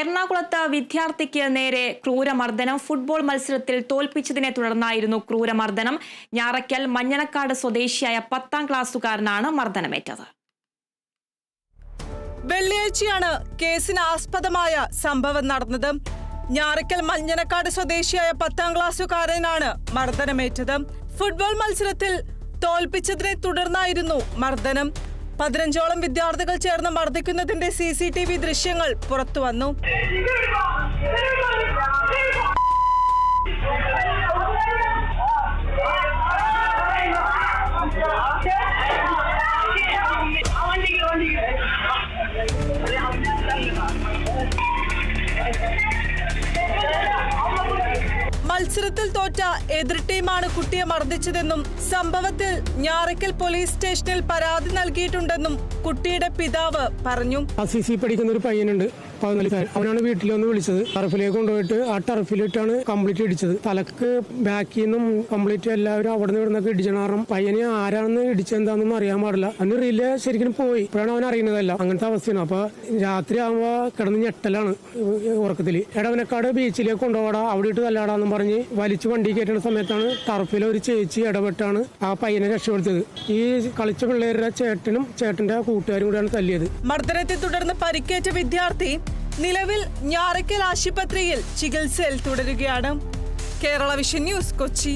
എറണാകുളത്ത് വിദ്യാർത്ഥിക്ക് നേരെ ക്രൂരമർദ്ദനം. ഫുട്ബോൾ മത്സരത്തിൽ തോൽപ്പിച്ചതിനെ തുടർന്നായിരുന്നു ക്രൂരമർദ്ദനം. ഞാറയ്ക്കൽ മഞ്ഞനക്കാട് സ്വദേശിയായ പത്താം ക്ലാസ്സുകാരനാണ് മർദ്ദനമേറ്റത്. വെള്ളിയാഴ്ചയാണ് കേസിന് ആസ്പദമായ സംഭവം നടന്നത്. ഞാറയ്ക്കൽ മഞ്ഞനക്കാട് സ്വദേശിയായ പത്താം ക്ലാസ്സുകാരനാണ് മർദ്ദനമേറ്റത്. ഫുട്ബോൾ മത്സരത്തിൽ തോൽപ്പിച്ചതിനെ തുടർന്നായിരുന്നു മർദ്ദനം. പതിനഞ്ചോളം വിദ്യാർത്ഥികൾ ചേർന്ന് മർദ്ദിക്കുന്നതിന്റെ സി സി ടി വി ദൃശ്യങ്ങൾ പുറത്തുവന്നു. മത്സരത്തിൽ തോറ്റ എതിർ ടീമാണ് കുട്ടിയെ മർദ്ദിച്ചതെന്നും സംഭവത്തിൽ ഞാറയ്ക്കൽ പോലീസ് സ്റ്റേഷനിൽ പരാതി നൽകിയിട്ടുണ്ടെന്നും കുട്ടിയുടെ പിതാവ് പറഞ്ഞു. പഠിക്കുന്ന ഒരു പയ്യനുണ്ട് അവനാണ് വീട്ടിൽ വന്ന് വിളിച്ചത്. ടർഫിലേക്ക് കൊണ്ടുപോയിട്ട് ആ ടർഫിലിട്ടാണ് കംപ്ലീറ്റ് ഇടിച്ചത്. തലക്ക് ബാക്കിൽ നിന്നും കംപ്ലീറ്റ് എല്ലാവരും അവിടെ നിന്ന് ഇവിടുന്നൊക്കെ ഇടിച്ചത് കാരണം പയ്യനെ ആരാണെന്ന് ഇടിച്ചെന്താണെന്നൊന്നും അറിയാൻ പാടില്ല. അന്ന് റിലേ ശരിക്കും പോയി. ഇപ്പോഴാണ് അവൻ അറിയുന്നതല്ല. അങ്ങനത്തെ അവസ്ഥയാണ്. അപ്പൊ രാത്രി ആകുമ്പോ കിടന്ന് ഞെട്ടലാണ് ഉറക്കത്തിൽ എടവനക്കാട് ബീച്ചിലേക്ക് കൊണ്ടുപോടാ. അവിടെ ഇട്ട് തല്ലാടാന്നും പറഞ്ഞ് വലിച്ചു വണ്ടി കയറ്റുന്ന സമയത്താണ് ടർഫിലെ ഒരു ചേച്ചി ഇടപെട്ടാണ് ആ പയ്യനെ രക്ഷപ്പെടുത്തിയത്. ഈ കളിച്ച പിള്ളേരുടെ ചേട്ടനും ചേട്ടന്റെ കൂട്ടുകാരും കൂടെയാണ് തല്ലിയത്. മർദ്ദനത്തെ തുടർന്ന് പരിക്കേറ്റ വിദ്യാർത്ഥി നിലവിൽ ഞാറയ്ക്കൽ ആശുപത്രിയിൽ ചികിത്സയിൽ തുടരുകയാണ്. Kerala vision news Kochi.